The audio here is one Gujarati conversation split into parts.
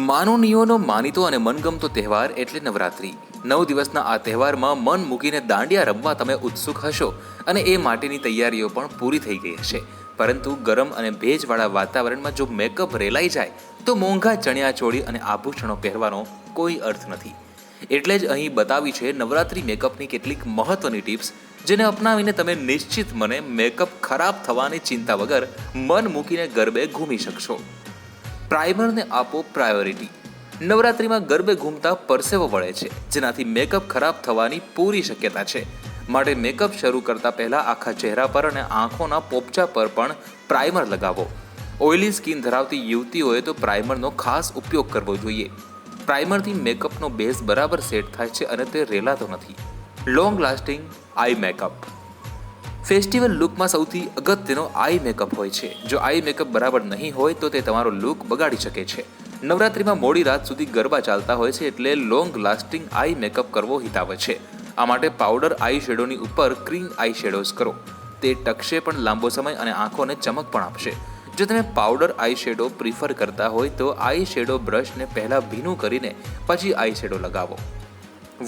માનવનીયોનો માનીતો અને મનગમતો તહેવાર એટલે નવરાત્રિ. નવ દિવસના આ તહેવારમાં મન મૂકીને દાંડિયા રમવા તમે ઉત્સુક હશો અને એ માટેની તૈયારીઓ પણ પૂરી થઈ ગઈ હશે. પરંતુ ગરમ અને ભેજવાળા વાતાવરણમાં જો મેકઅપ રેલાઈ જાય, તો મોંઘા ચણિયા ચોળી અને આભૂષણો પહેરવાનો કોઈ અર્થ નથી. એટલે જ અહીં બતાવી છે નવરાત્રિ મેકઅપની કેટલીક મહત્વની ટિપ્સ, જેને અપનાવીને તમે નિશ્ચિત મને મેકઅપ ખરાબ થવાની ચિંતા વગર મન મૂકીને ગરબે ઘૂમી શકશો. પ્રાઇમરને આપો પ્રાયોરિટી. નવરાત્રિમાં ગરબે ઘૂમતા પરસેવો વળે છે, જેનાથી મેકઅપ ખરાબ થવાની પૂરી શક્યતા છે. માટે મેકઅપ શરૂ કરતા પહેલા આખા ચહેરા પર અને આંખોના પોપચા પર પણ પ્રાઇમર લગાવો. ઓઇલી સ્કિન ધરાવતી યુવતીઓએ તો પ્રાઇમરનો ખાસ ઉપયોગ કરવો જોઈએ. પ્રાઇમરથી મેકઅપનો બેઝ બરાબર સેટ થાય છે અને તે રેલાતો નથી. Long lasting eye makeup. Festival લુકમાં સૌથી અગત્યનો આઈ મેકઅપ હોય છે. જો આઈ મેકઅપ બરાબર નહીં હોય તો તે તમારો લુક બગાડી શકે છે. નવરાત્રિમાં મોડી રાત સુધી ગરબા ચાલતા હોય છે એટલે લોંગ લાસ્ટિંગ આઈ મેકઅપ કરવો હિતાવ છે. આ માટે પાવડર આઈ શેડોની ઉપર ક્રીમ આઈ શેડોઝ કરો. તે ટકશે પણ લાંબો સમય અને આંખોને ચમક પણ આપશે. જો તમે પાવડર આઈ શેડો પ્રિફર કરતા હોય તો આઈ શેડો બ્રશને પહેલાં ભીનું કરીને પછી આઈ શેડો લગાવો.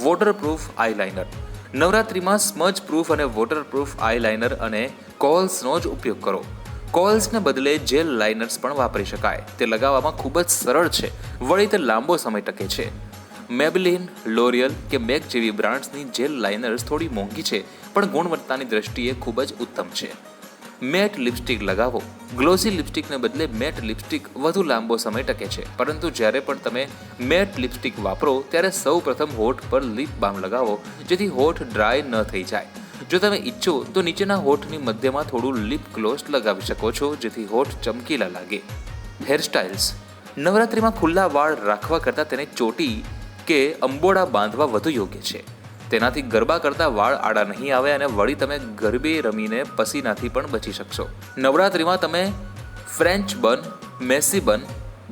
Waterproof eyeliner. નવરાત્રિમાં સ્મજ પ્રૂફ અને વોટરપ્રૂફ આઈલાઇનર અને કોલ્સનો જ ઉપયોગ કરો. કોલ્સને બદલે જેલ લાઇનર્સ પણ વાપરી શકાય. તે લગાવવામાં ખૂબ જ સરળ છે. વળી તે લાંબો સમય ટકે છે. મેબલિન લોરિયલ કે મેક જેવી બ્રાન્ડ્સની જેલ લાઇનર્સ થોડી મોંઘી છે, પણ ગુણવત્તાની દ્રષ્ટિએ ખૂબ જ ઉત્તમ છે. મેટ લિપસ્ટિક લગાવો. ગ્લોસી લિપસ્ટિકને બદલે મેટ લિપસ્ટિક વધુ લાંબો સમય ટકે છે. પરંતુ જ્યારે પણ તમે મેટ લિપસ્ટિક વાપરો, ત્યારે સૌ પ્રથમ હોઠ પર લિપ બામ લગાવો, જેથી હોઠ ડ્રાય ન થઈ જાય. જો તમે ઈચ્છો, તો નીચેના હોઠની મધ્યમાં થોડું લિપ ગ્લોસ લગાવી શકો છો, જેથી હોઠ ચમકીલા લાગે. હેરસ્ટાઇલ્સ. નવરાત્રિમાં ખુલ્લા વાળ રાખવા કરતાં તેને ચોટી કે અંબોડા બાંધવા વધુ યોગ્ય છે. તેનાથી ગરબા કરતા વાળ આડા નહીં આવે અને વળી તમે ગરબે રમીને પસીનાથી પણ બચી શકશો. નવરાત્રિમાં તમે ફ્રેન્ચ બન મેસી બન,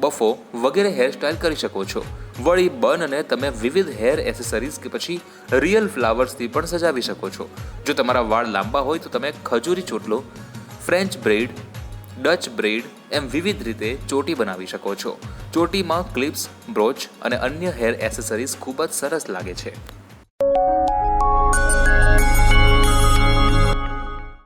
બફો વગેરે હેરસ્ટાઇલ કરી શકો છો. વળી બનને તમે વિવિધ હેર એસેસરીઝ કે પછી રિયલ ફ્લાવર્સથી પણ સજાવી શકો છો. જો તમારા વાળ લાંબા હોય તો તમે ખજૂરી ચોટલો, ફ્રેન્ચ બ્રેડ, ડચ બ્રેડ એમ વિવિધ રીતે ચોટી બનાવી શકો છો. ચોટીમાં ક્લિપ્સ, બ્રોચ અને અન્ય હેર એસેસરીઝ ખૂબ જ સરસ લાગે છે.